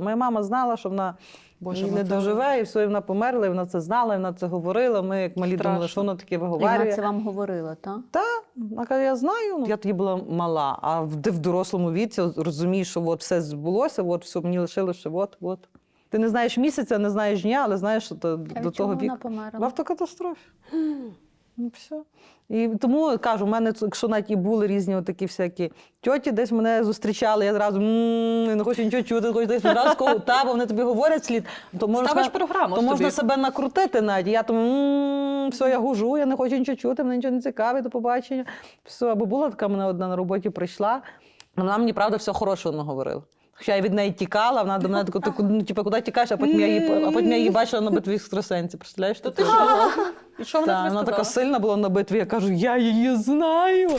Моя мама знала, що вона Боже, ну не це- доживе, і все, і вона померла, і вона це знала, і вона це говорила. Ми, як малі, думали, що воно таке І вона це вам говорила, так? Вона каже, я знаю. Ну, я тоді була мала, а в, в дорослому віці розумієш, що от все збулося, от все мені лишилося, от, от. Ти не знаєш місяця, не знаєш дня, але знаєш, що то, А до того віку. вона В автокатастрофі. Ну, все. І тому кажу, в мене, якщо навіть і були різні такі всякі тьоті, десь мене зустрічали, я зразу «М, не хочу нічого чути, хочу десь одразу кого та, бо вони тобі говорять слід. То можна, Ставиш програму то можна себе накрутити навіть. Я тому «М, все, я гужу, я не хочу нічого чути, мене нічого не цікавить, до побачення. Все, або була така мене одна на роботі прийшла. Вона мені, правда, все хорошого наговорила. Хоча я від неї тікала, вона до мене таку, таку ну, типу, куди тікаєш, а потім я її, а потім я її бачила на битві екстрасенсів. Представляєш? То ти що? І що вона тобі вона така сказала? сильна була на битві. Я кажу, я її знаю.